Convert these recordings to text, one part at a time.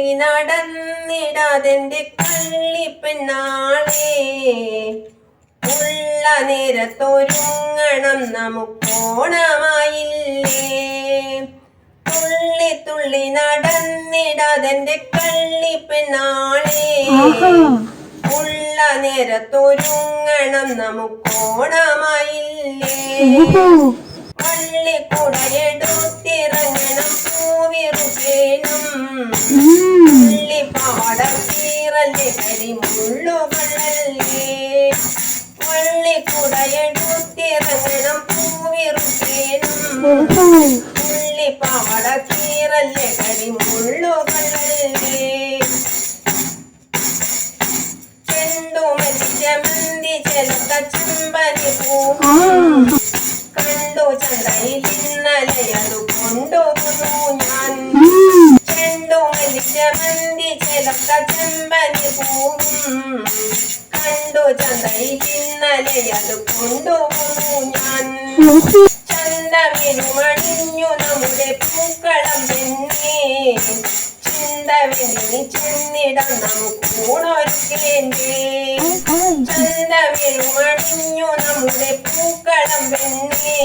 തുള്ളി നടന്നിടാതെന്റെ കള്ളിപ്പെണ്ണാളെ ഉള്ള നേരത്തൊരുങ്ങണം നമുക്കോണമായില്ലേ തുള്ളി തുള്ളി നടന്നിടാതെന്റെ കള്ളിപ്പെണ്ണാളെ ഉള്ള നേരത്തൊരുങ്ങണം നമുക്കോണമായില്ലേ പള്ളിക്കുടയെടുത്തിറങ്ങണം പള്ളി പാടത്തീറല്ലേ കരിമുള്ളുകളല്ലേ പള്ളിക്കുടയെടുത്തിറങ്ങണം പൂവിറുകേണം പള്ളി പാടത്തീറല്ലേ കരിമുള്ളുകളല്ലേ ചെണ്ടുമല്ലി ചമന്തി ചെലത്ത ചെമ്പനി പൂ മല്ലിച്ചമന്തി ചിലക്ക ചെമ്പനി പൂവും കണ്ടു അത് കൊണ്ടുവന്നു ഞാൻ. ചന്തമിനുമണിഞ്ഞു നമ്മുടെ പൂക്കളം തന്നെ ചിന്തവിനി ചെന്നിടം നമുക്ക് ഊണൊരുക്കേണ്ടേ. ചന്തമിനുമണിഞ്ഞു നമ്മുടെ പൂക്കളം പെണ്ണേ.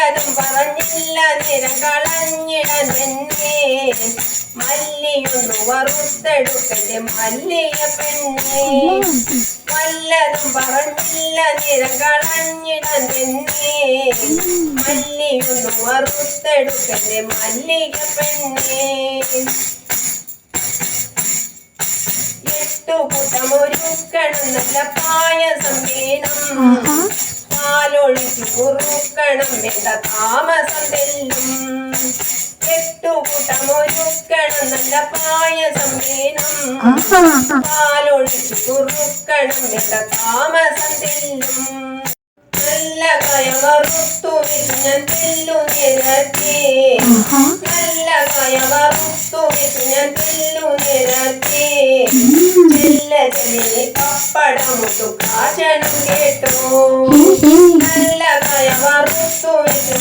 വല്ലതും പറഞ്ഞില്ല നിരം കളഞ്ഞിടം തന്നെ മല്ലിയൊന്നു വറുത്തെടുക്കന്റെ മല്ലിയ പെണ്ണേ. വല്ലതും പറഞ്ഞില്ല നിരം കളഞ്ഞിടം തന്നെ മല്ലിയൊന്നു വറുത്തെടുക്കന്റെ മല്ലിക പെണ്ണേ. എട്ടു കൂട്ടമൊരുക്കണം നല്ല പായസം വേണം. പാലൊഴിച്ചു കുറുക്കണം വേണ്ട താമസം തെല്ലും എട്ടു കൂട്ടമൊരുക്കണം നല്ല പായസം വേണം. പാലൊഴിച്ചു കുറുക്കണം വേണ്ട താമസം തെല്ലും നല്ല കയമറുത്തു ഞാൻ തെല്ലു നിരത്തി. നല്ല കയമറുത്തു ഞാൻ തെല്ലു നിരത്തി. പപ്പടമുട്ടു കാശണം കേട്ടോ നല്ല കയ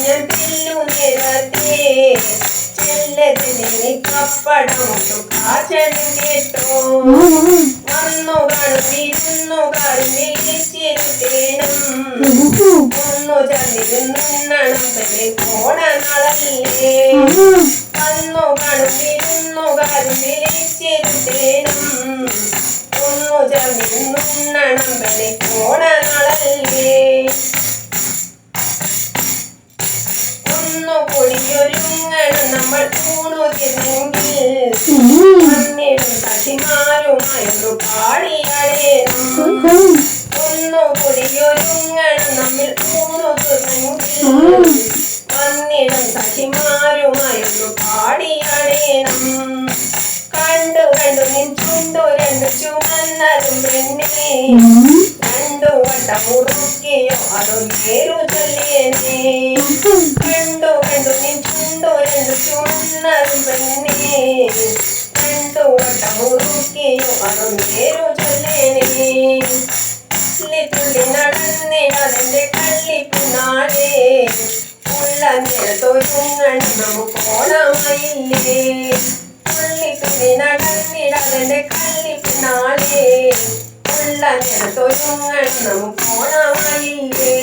ഞാൻ തെല്ലു നിരത്തി ചെല്ല ചെല്ലി കേട്ടോ വന്നു കാണും ഇരുന്നു കാണും വിളിച്ചിരുത്തേണം ഒന്നു ചതിരുന്നണം തന്നെ കോണനാളല്ലേ വന്നു കാണും ഇരുന്നു കാണും വിളിച്ചിരുത്തേണം ഒന്നു ചതിരുന്നണം തന്നെ കോണനാളല്ലേ ഒന്നു പൊടിയൊരുങ്ങണം നമ്മൾ ഊണുതിരുന്നെങ്കിൽ മണ്ണിടും സഖിമാരുമായൊന്നു പാടിയാടേണം. ഒന്നു പൊടിയൊരുങ്ങണം നമ്മൾ ഊണുതിരുന്നെങ്കിൽ മണ്ണിടും സഖിമാരുമായൊന്നു പാടിയാടേണം. കണ്ടു കണ്ടു നിൻ ചുണ്ടു രണ്ടു ചുമന്നതും പെണ്ണേ. രണ്ടു വട്ടം മുറുക്കിയോ അതോ നേരു ചൊല്ലിയനേ കണ്ടു കണ്ടു നിൻ ചുണ്ടു രണ്ടു ചുമന്നതും പെണ്ണേ. രണ്ടു വട്ടം മുറുക്കിയോ അതോ നേരു ചൊല്ലിയനേ തുള്ളി തുള്ളി നടന്നിടതിന്റെ കള്ളിപ്പിന്നാളേ ഉള്ള നേരത്തൊരുങ്ങണം നമുക്ക് ഓണമായില്ലേ. കണ്ണിപ്പിന്നെ നടന്നിടവന്റെ കണ്ണിപ്പിന്നാളേ ഉള്ള നേരത്തൊരുങ്ങണം പോണമായില്ലേ